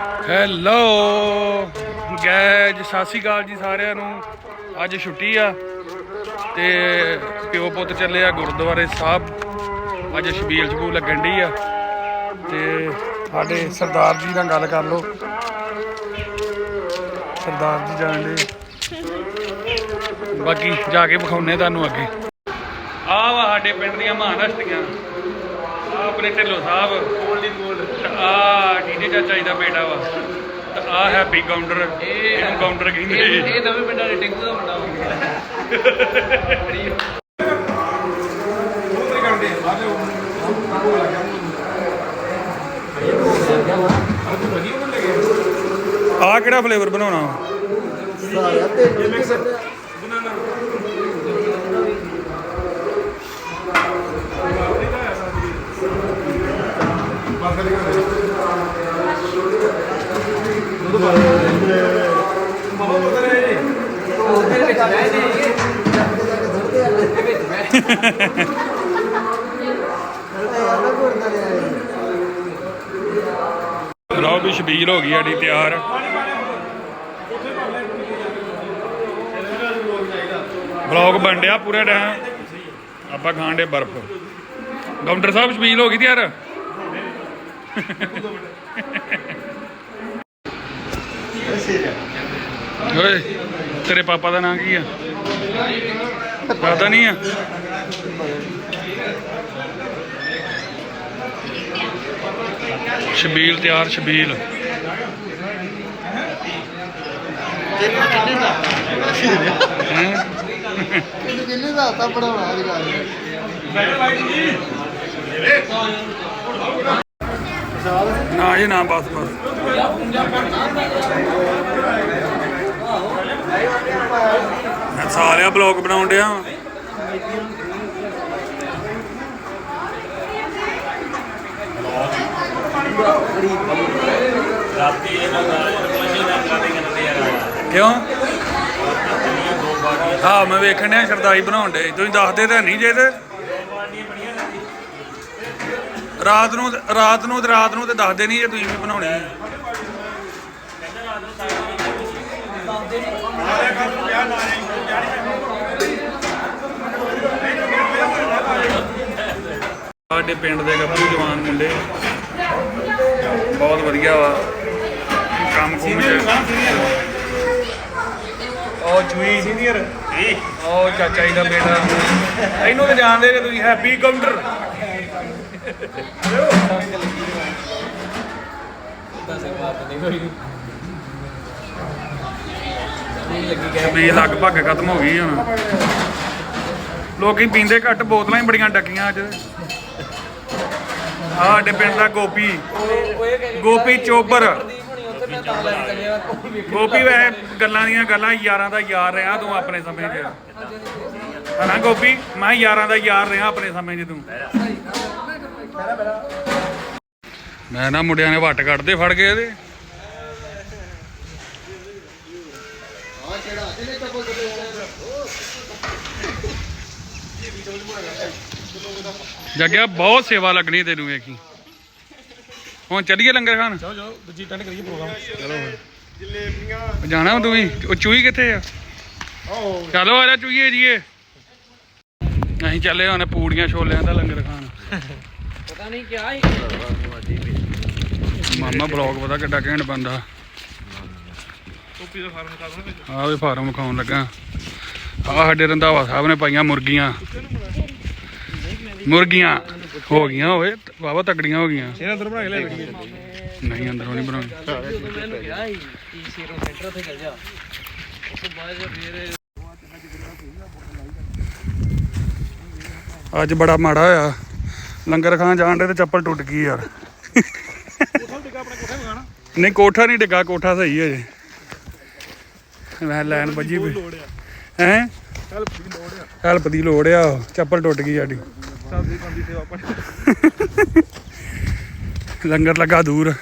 Hello ਗੈਜ ਸਤਿ ਸ਼੍ਰੀ ਅਕਾਲ ਜੀ ਸਾਰਿਆਂ ਨੂੰ। ਅੱਜ ਛੁੱਟੀ ਆ ਤੇ ਪਿਓ ਪੁੱਤ ਚੱਲੇ ਆ ਗੁਰਦੁਆਰੇ ਸਾਹਿਬ। ਅੱਜ ਛਬੀਲ ਛਬੂਲ ਲੱਗਣ ਦੀ ਆ। ਤੇ ਸਾਡੇ ਸਰਦਾਰ ਜੀ ਨਾਲ ਗੱਲ ਕਰ ਲਓ। ਸਰਦਾਰ ਜੀ ਜਾਣ ਦੇ ਬਾਕੀ ਜਾ ਕੇ ਵਿਖਾਉਨੇ ਤੁਹਾਨੂੰ ਅੱਗੇ। ਆਹ ਵਾ ਸਾਡੇ ਪਿੰਡ ਦੀਆਂ ਆਹ ਆਪਣੇ ਢਿੱਲੋਂ ਸਾਹਿਬ। ਗੋਲਡੀ ਗੋਲਡ ਆ ਡੀਜੇ ਚਾਚਾ ਜੀ ਦਾ ਬੇਟਾ ਵਾ? ਤੇ ਆ ਹੈਪੀ ਕਾਊਂਟਰ ਇਹਨੂੰ ਕਾਊਂਟਰ ਕਹਿੰਦੇ ਇਹ ਨਵੇਂ ਪਿੰਡਾਂ ਦੇ ਟਿੰਕੂ ਦਾ ਮੁੰਡਾ ਵਾ। ਆ ਕਿਹੜਾ ਫਲੇਵਰ ਬਣਾਉਣਾ ਵਾ? ਉਹਦੇ ਲਓ ਵੀ ਛਬੀਲ ਹੋ ਗਈ ਸਾਡੀ ਤਿਆਰ। ਬਲੌਗ ਬਣ ਡਿਆ ਪੂਰਾ ਟਾਈਮ। ਆਪਾਂ ਖਾਣ ਦੇ ਬਰਫ। ਕਾਊਂਟਰ ਸਾਹਿਬ ਛਬੀਲ ਹੋ ਗਈ ਤਿਆਰ। ਓਏ, ਤੇਰੇ ਪਾਪਾ ਦਾ ਨਾਂ ਕੀ ਆ? ਪਤਾ ਨਹੀਂ ਆ। ਛਬੀਲ ਤਿਆਰ ਛਬੀਲ ਹੈਂ? ਕਿੰਨੇ ਦਾ ਹੱਥਾ ਪੜਾਉਣਾ ਅੱਜ ਕੱਲ੍ਹ ਨਾ ਜੀ, ਨਾ, ਬਸ ਬਸ ਮੈਂ ਸਾਰਿਆ ਬਲੌਗ ਬਣਾਉਣ ਡਿਆ ਕਿਉਂ? ਹਾਂ ਮੈਂ ਵੇਖਣ ਡਿਆ ਸ਼ਰਦਾਈ ਬਣਾਉਣ ਡੇ ਤੁਸੀਂ ਦੱਸਦੇ ਤਾਂ ਨਹੀਂ ਜੇ ਤੇ। ਰਾਤ ਨੂੰ ਰਾਤ ਨੂੰ ਤੇ ਰਾਤ ਨੂੰ ਤੇ ਦੱਸਦੇ ਨਹੀਂ ਜੇ ਤੁਸੀਂ ਵੀ ਬਣਾਉਣੀ ਹੈ। ਸਾਡੇ ਪਿੰਡ ਦੇ ਗੱਭਰੂ ਜਵਾਨ ਮੁੰਡੇ। ਬਹੁਤ ਵਧੀਆ ਵਾ। ਕੰਮ ਕੁਮ ਉਹ ਚੂਈ ਸੀਨੀਅਰ। ਉਹ ਚਾਚਾ ਜੀ ਦਾ ਬੇਟਾ। ਇਹਨੂੰ ਤੇ ਜਾਣਦੇ ਜੇ ਤੁਸੀਂ, ਹੈਪੀ ਕਾਊਂਟਰ ਵੀ ਲਗਭਗ ਖਤਮ ਹੋ ਗਈ ਹੁਣ। ਲੋਕੀ ਪੀਂਦੇ ਘੱਟ, ਬੋਤਲਾਂ ਹੀ ਬੜੀਆਂ ਡੱਕੀਆਂ ਅੱਜ। ਆਹ ਸਾਡੇ ਪਿੰਡ ਦਾ ਗੋਪੀ। ਗੋਪੀ ਚੋਬਰ। ਪ੍ਰਦੀਪ ਮੈਂ ਗੋਪੀ ਵੈਸੇ ਗੱਲਾਂ ਦੀਆਂ ਗੱਲਾਂ ਯਾਰਾਂ ਦਾ ਯਾਰ ਰਿਹਾ ਤੂੰ ਆਪਣੇ ਸਮੇਂ 'ਚ। ਹਨਾ ਗੋਪੀ? ਮੈਂ ਯਾਰਾਂ ਦਾ ਯਾਰ ਰਿਹਾ ਆਪਣੇ ਸਮੇਂ 'ਚ ਤੂੰ। ਮੈਂ ਨਾ ਮੁੰਡਿਆਂ ਨੇ ਵੱਟ ਕੱਢਦੇ, ਫੜ ਗਏ ਇਹਦੇ। ਜੱਗਿਆ ਬਹੁਤ ਸੇਵਾ ਲੱਗਣੀ ਤੈਨੂੰ ਵੇਖੀ। ਹੁਣ ਚੱਲੀਏ ਲੰਗਰ ਖਾਣ? ਜਾਓ ਜਾਓ ਦੂਜੀ ਟੈਂਡ ਕਰੀਏ ਪ੍ਰੋਗਰਾਮ ਚਲੋ ਜਾਣਾ ਤੂੰ ਵੀ? ਉਹ ਚੂਈ ਕਿੱਥੇ ਆ? ਚਲੋ ਆ ਜਾ ਚੂਈਏ ਜੀਏ। ਅਸੀਂ ਚੱਲੇ ਹੁਣ ਪੂੜੀਆਂ ਛੋਲਿਆਂ ਦਾ ਲੰਗਰ ਖਾਣ। ਪਤਾ ਨਹੀਂ ਕਿਆ ਹੀ ਮਾਮਾ ਬਲੌਗ ਪਤਾ ਕਿੱਡਾ ਘੈਂਟ ਬੰਦਾ ਟੋਪੀ ਦਾ ਫਾਰਮ ਕਰ ਸਕਦੇ ਆਹ ਵੀ ਫਾਰਮ ਖਾਉਣ ਲੱਗਾ। ਆਹ ਸਾਡੇ ਰੰਧਾਵਾ ਸਾਹਿਬ ਨੇ ਪਾਈਆਂ ਮੁਰਗੀਆਂ। ਮੁਰਗੀਆਂ ਹੋ ਗਈਆਂ ਓਏ ਬਾਬਾ ਤਕੜੀਆਂ ਹੋ ਗਈਆਂ ਇਹਨਾਂ ਅੰਦਰ ਬਣਾ ਕੇ ਲੈ ਬੈਠੀਏ ਨਹੀਂ ਅੰਦਰੋਂ ਨਹੀਂ ਬਣਾਉਣੀ ਮੈਨੂੰ ਕਿਹਾ ਸੀ ਕਿ ਸੀਰੋ ਸੈਂਟਰ ਤੇ ਚੱਲ ਜਾ ਉਸ ਤੋਂ ਬਾਅਦ ਫਿਰ ਅੱਜ ਬੜਾ ਮਾੜਾ ਹੋਇਆ ਲੰਗਰ ਖਾਣ ਜਾਣ ਦੇ ਤੇ ਚੱਪਲ ਟੁੱਟ ਗਈ ਯਾਰ ਕੋਠਾ ਟਿਕਾ ਆਪਣਾ ਕੋਠਾ ਮਗਾਣਾ ਨਹੀਂ ਕੋਠਾ ਨਹੀਂ ਡਿੱਗਾ ਕੋਠਾ ਸਹੀ ਹੈ ਜੇ ਮੈਂ ਲੈਣ ਵੱਜੀ ਪਈ ਲੋੜ ਆ ਹੈ ਚੱਲ ਵੀ ਲੋੜ ਆ ਹੈਲਪ ਦੀ ਲੋੜ ਆ ਚੱਪਲ ਟੁੱਟ ਗਈ ਸਾਡੀ ਬੰਦੀ ਸੇਵਾ ਲੰਗਰ ਲੱਗਾ ਦੂਰ।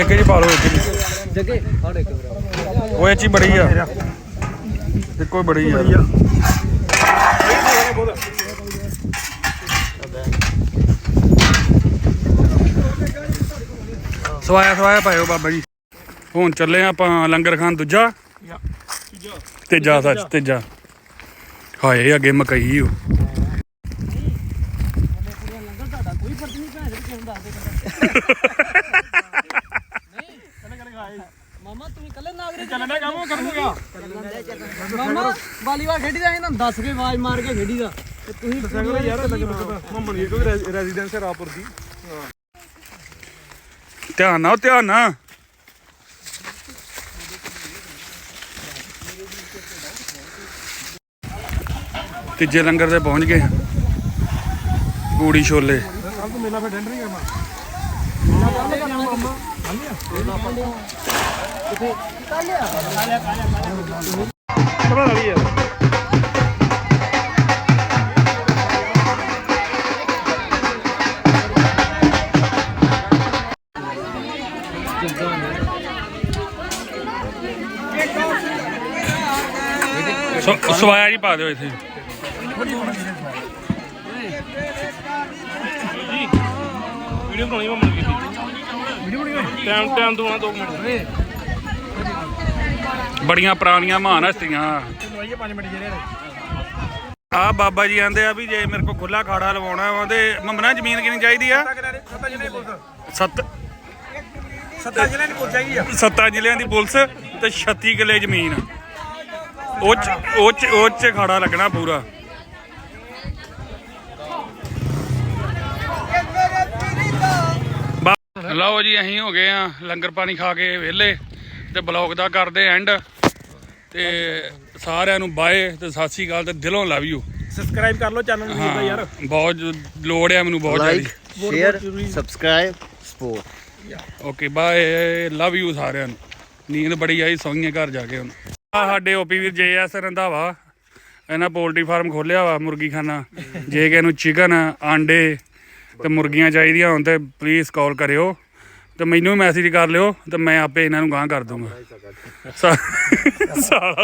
ਇੱਕ ਜੀ ਪਾ ਲਓ ਇੱਕ ਜੀ। ਜੱਗੇ ਸਾਡੇ ਕੋਲ ਉਹ ਇਹ ਚ ਹੀ ਬੜੀ ਆ। ਇੱਕੋ ਹੀ ਬੜੀ ਆ। ਸਵਾਇਆ ਸਵਾਇਆ ਪਾਇਓ ਬਾਬਾ ਜੀ। ਹੁਣ ਚੱਲੇ ਆਪਾਂ ਲੰਗਰ ਖਾਨ ਦੂਜਾ। ਤੀਜਾ ਸੱਚ ਤੀਜਾ ਹਾਏ, ਅੱਗੇ ਮਕਈ ਓ। ਲੰਗਰ ਤੁਹਾਡਾ ਕੋਈ ਫ਼ਰਕ ਨਹੀਂ ਭੈਣ ਦੇ ਕਿਸੇ ਨੂੰ ਦੱਸ ਦੇ ਮਾਮਾ ਤੁਸੀਂ ਕੱਲੇ ਨਾਗਰਿਕ ਚੱਲਣਾ ਕੰਮ ਕਰੂਗਾ ਮਾਮਾ ਵਾਲੀਬਾਲ ਖੇਡੀ ਦਾ ਇਹਨਾਂ ਦੱਸ ਕੇ ਆਵਾਜ਼ ਮਾਰ ਕੇ ਖੇਡੀ ਦਾ ਤੇ ਤੁਸੀਂ ਸੰਗਲ ਯਾਰ ਲੱਗਣਾ ਮੰਮਣ ਇਹ ਕੋਈ ਰੈਜ਼ੀਡੈਂਸ ਹੈ ਰਾਪੁਰ ਦੀ ਧਿਆਨ ਨਾਲ ਧਿਆਨ ਨਾਲ। ਤੀਜੇ ਲੰਗਰ ਤੇ ਪਹੁੰਚ ਗਏ ਪੂੜੀ ਛੋਲੇ। ਕੱਲ ਤੋਂ ਮੇਲਾ ਫਿਰ ਡੈਂਡ ਨਹੀਂ ਕਰਨਾ ਕਬੜਾ ਲੜੀ ਯਾਰ ਸਵਾਇਆ ਜੀ ਪਾ ਦਿਓ ਇੱਥੇ। ਵੀਡੀਓ ਬਣਾਉਣੀ ਮੰਮਣ ਕੀਤੀ ਵੀਡੀਓ ਬਣਾਉਣੀ ਟਾਈਮ ਟਾਈਮ ਤੋਂ 2 ਮਿੰਟ। ਬੜੀਆਂ ਪੁਰਾਣੀਆਂ ਮਹਾਨ ਹਸਤੀਆਂ। ਲਵਾਈਏ 5 ਮਿੰਟ ਜਿਹੜੇ ਆ ਬਾਬਾ ਜੀ ਆਂਦੇ ਆ ਵੀ ਜੇ ਮੇਰੇ ਕੋਲ ਖੁੱਲਾ ਖਾੜਾ ਲਵਾਉਣਾ ਵਾ ਤੇ ਮੰਮਣਾ ਜ਼ਮੀਨ ਕਿੰਨੀ ਚਾਹੀਦੀ ਆ? ਸੱਤਾ ਸੱਤ ਸੱਤਾ ਜ਼ਿਲ੍ਹੇ ਦੀ ਪੁਲਿਸ ਚਾਹੀਦੀ ਆ। ਸੱਤਾਂ ਜ਼ਿਲ੍ਹਿਆਂ ਦੀ ਪੁਲਿਸ ਤੇ 36 ਕਿੱਲੇ ਜ਼ਮੀਨ। ਉਹ ਚ ਉਹ ਚ ਖਾੜਾ ਲੱਗਣਾ ਪੂਰਾ। ਲਓ ਜੀ ਅਸੀਂ ਹੋ ਗਏ ਆ ਲੰਗਰ ਪਾਣੀ ਖਾ ਕੇ ਵਿਹਲੇ ਤੇ ਬਲੌਗ ਦਾ ਕਰਦੇ ਐਂਡ ਤੇ ਸਾਰਿਆਂ ਨੂੰ ਬਾਏ ਤੇ ਸਤਿ ਸ੍ਰੀ ਅਕਾਲ ਤੇ ਦਿਲੋਂ ਲਵ ਯੂ ਸਬਸਕ੍ਰਾਈਬ ਕਰ ਲਓ ਚੈਨਲ ਨੂੰ ਯਾਰ। ਬਹੁਤ ਲੋੜ ਆ ਮੈਨੂੰ ਬਹੁਤ ਲਾਈਕ ਜ਼ਿਆਦਾ share subscribe support okay bye love you ਸਾਰਿਆਂ ਨੂੰ। ਨੀਂਦ ਬੜੀ ਆਈ ਸੌਂਗੇ ਘਰ ਜਾ ਕੇ ਹੁਣ। ਆ ਸਾਡੇ ਓਪੀ ਵੀਰ ਜੇਐਸ ਰੰਧਾਵਾ ਇਹਨਾਂ ਪੋਲਟਰੀ ਫਾਰਮ ਖੋਲਿਆ ਵਾ ਮੁਰਗੀ ਖਾਨਾ ਜੇ ਕਿਸੇ ਨੂੰ ਚਿਕਨ ਆਂਡੇ ਤੇ ਮੁਰਗੀਆਂ ਚਾਹੀਦੀਆਂ ਹੋਣ ਤੇ ਪਲੀਜ਼ ਕਾਲ ਕਰਿਓ। ਤੇ ਮੈਨੂੰ ਮੈਸੇਜ ਕਰ ਲਿਓ ਤੇ ਮੈਂ ਆਪੇ ਇਹਨਾਂ ਨੂੰ ਗਾਂ ਕਰ ਦੂੰਗਾ। ਸਾ- ਸਾਲਾ।